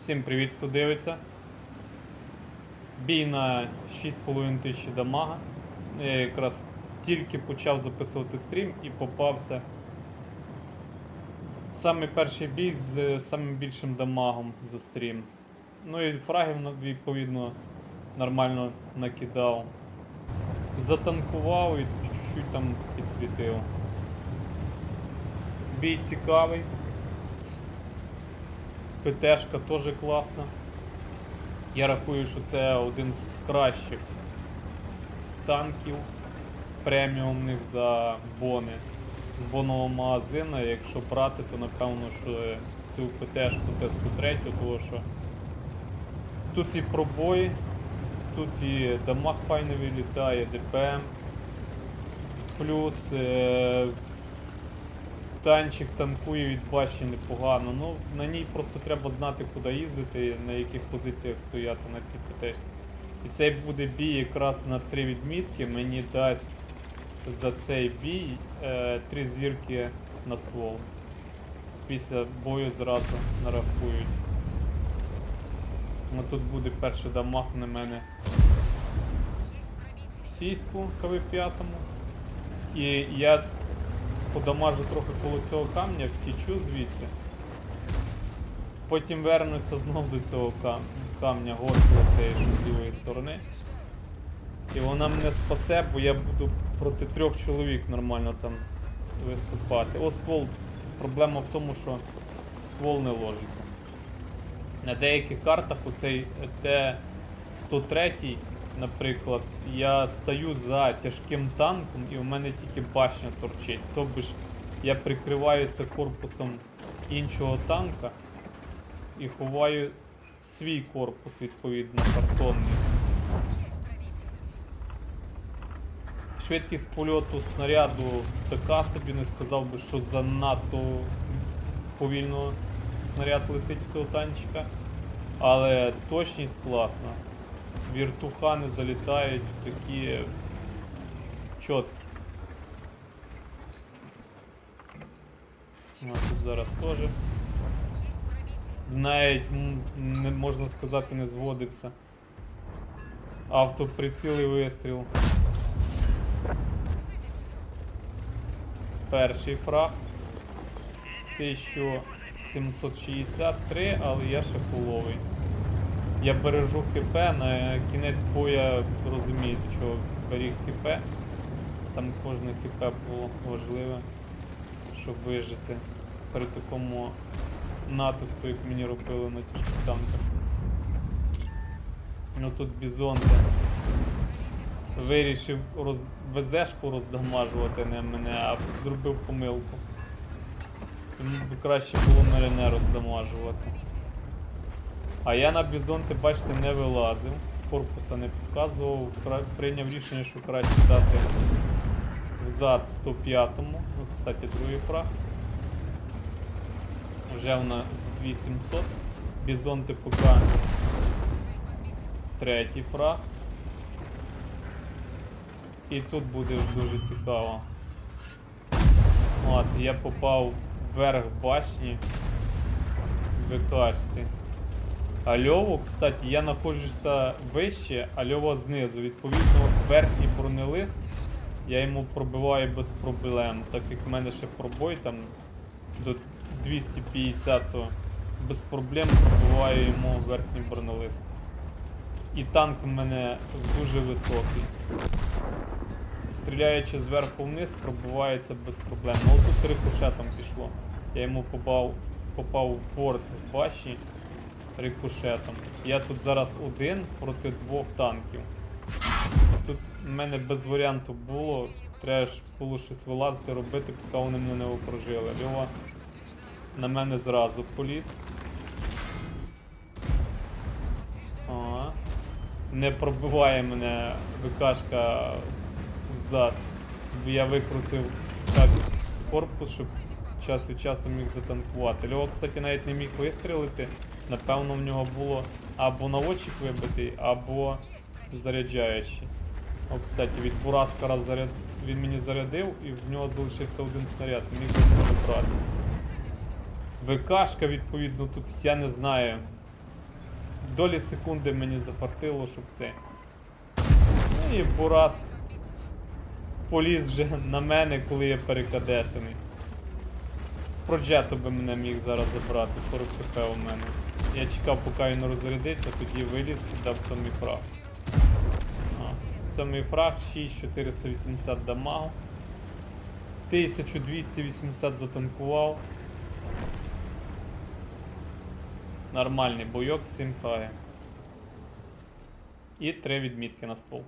Всім привіт, хто дивиться. Бій на 6,5 тисячі дамага. Я якраз тільки почав записувати стрім і попався. Саме перший бій з самим більшим дамагом за стрім. Ну і фрагів відповідно нормально накидав. Затанкував і чуть-чуть там підсвітив. Бій цікавий. ПТшка теж класна. Я рахую, що це один з кращих танків преміумних за бони. З бонового магазина, якщо брати, то напевно, що цю ПТшку Т-103, тому що тут і пробої, тут і дамаг файно вилітає, ДПМ. Плюс е, танчик танкує від башні непогано. Ну, на ній просто треба знати, куди їздити, на яких позиціях стояти на цій ПТшці. І цей буде бій якраз на три відмітки. Мені дасть за цей бій е, три зірки на ствол. Після бою зразу нарахують. Ну, тут буде перший дамаг на мене в сіську КВ-5. І я подамажу трохи коло цього камня, втічу звідси. Потім вернуся знов до цього кам... камня горки цієї з лівої сторони. І вона мене спасе, бо я буду проти трьох чоловік нормально там виступати. О, ствол. Проблема в тому, що ствол не ложиться. На деяких картах оцей Т-103, наприклад, я стою за тяжким танком і в мене тільки башня торчить. Тобто ж я прикриваюся корпусом іншого танка і ховаю свій корпус, відповідно, картонний. Швидкість польоту снаряду така собі не сказав би, що занадто повільно снаряд летить цього танчика. Але точність класна. Віртухани залітають такі чіткі. Ну, тут зараз теж. Навіть не можна сказати не зводився. Автоприціл і вистріл. Перший фраг. 1763, але я ще половий. Я бережу ХП, на кінець боя розумієте, що беріг ХП. Там кожне ХП було важливе, щоб вижити при такому натиску, як мені робили на тяжких танках. Ну тут бізонте вирішив роз... ВЗшку роздамажувати, не мене, а зробив помилку. Йому б краще було мене не роздамажувати. А я на бізонти, бачите, не вилазив, корпуса не показував, прийняв рішення, що краще дати взад 105-му. Ну, кстати, другий фраг. Вже в нас 2700. Бізонти поки третій фраг. І тут буде дуже цікаво. От, я попав вверх башні в ВКшці. А Льову, кстати, я знаходжуся вище, а Льова знизу. Відповідно, верхній бронелист я йому пробиваю без проблем. Так як в мене ще пробой там до 250, то без проблем пробиваю йому верхній бронелист. І танк у мене дуже високий. Стріляючи зверху вниз, пробивається без проблем. Ну тут рикошетом пішло. Я йому попав, попав в борт башні рикошетом. Я тут зараз один проти двох танків. Тут в мене без варіанту було. Треба ж було щось вилазити, робити, поки вони мене не окружили. Льова на мене зразу поліз. Ага. Не пробиває мене ВКшка взад. Я викрутив так корпус, щоб час від часу міг затанкувати. Льова, кстати, навіть не міг вистрілити. Напевно, в нього було або наводчик вибитий, або заряджаючий. О, кстати, від Бураскара заряд... він мені зарядив і в нього залишився один снаряд, міг його забрати. ВКшка, відповідно, тут я не знаю. долі секунди мені зафартило, щоб це. Ну і Бураск поліз вже на мене, коли я перекадешений. Проджето би мене міг зараз забрати, 40 хп у мене. Я чекав, поки він розрядиться, тоді виліз і дав сьомий фраг. А, Сьомий фраг, 6480 дамагу. 1280 затанкував. Нормальний бойок з 7 хає. І 3 відмітки на ствол.